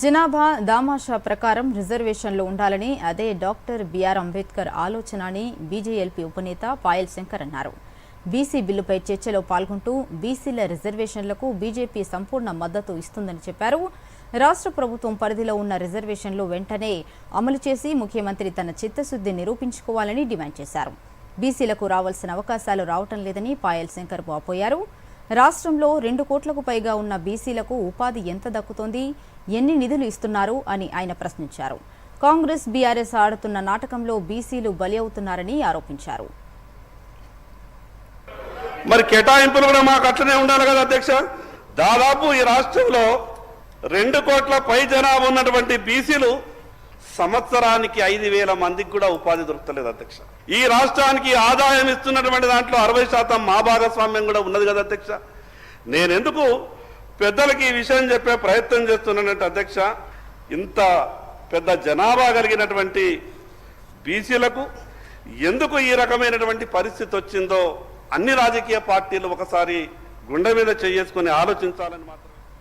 జనాభా దామాషా ప్రకారం రిజర్వేషన్లు ఉండాలని అదే డాక్టర్ బిఆర్ అంబేద్కర్ ఆలోచన అని బీజేఎల్పీ ఉపనేత పాయల్ శంకర్ అన్నారు. బీసీ బిల్లుపై చర్చలో పాల్గొంటూ బీసీల రిజర్వేషన్లకు బీజేపీ సంపూర్ణ మద్దతు ఇస్తుందని చెప్పారు. రాష్ట్ర ప్రభుత్వం పరిధిలో ఉన్న రిజర్వేషన్లు వెంటనే అమలు చేసి ముఖ్యమంత్రి తన చిత్తశుద్ధి నిరూపించుకోవాలని డిమాండ్ చేశారు. బీసీలకు రావాల్సిన అవకాశాలు రావటం లేదని పాయల్ శంకర్ వాపోయారు. రాష్ట్రంలో రెండు కోట్లకు పైగా ఉన్న బీసీలకు ఉపాధి ఎంత దక్కుతోంది? ఎన్ని నిధులు ఇస్తున్నారు? అని ఆయన ప్రశ్నించారు. కాంగ్రెస్ బీఆర్ఎస్ ఆడుతున్న నాటకంలో బీసీలు బలి అవుతున్నారని ఆరోపించారు. మరి కేటాయింపులు కూడా మాకు అట్లనే ఉండాలి కదా అధ్యక్ష? దాదాపు ఈ రాష్ట్రంలో రెండు కోట్ల పై జనాభా ఉన్నటువంటి బీసీలు సంవత్సరానికి ఐదు వేల మందికి కూడా ఉపాధి దొరకలేదు అధ్యక్ష. ఈ రాష్ట్రానికి ఆదాయం ఇస్తున్నటువంటి దాంట్లో అరవై శాతం మా భాగస్వామ్యం కూడా ఉన్నది కదా అధ్యక్ష. నేనెందుకు పెద్దలకి ఈ విషయం చెప్పే ప్రయత్నం చేస్తున్నానంటే అధ్యక్ష ఇంత పెద్ద జనాభా కలిగినటువంటి బీసీలకు ఎందుకు ఈ రకమైనటువంటి పరిస్థితి వచ్చిందో అన్ని రాజకీయ పార్టీలు ఒకసారి గుండె మీద చేసుకుని ఆలోచించాలని మాత్రం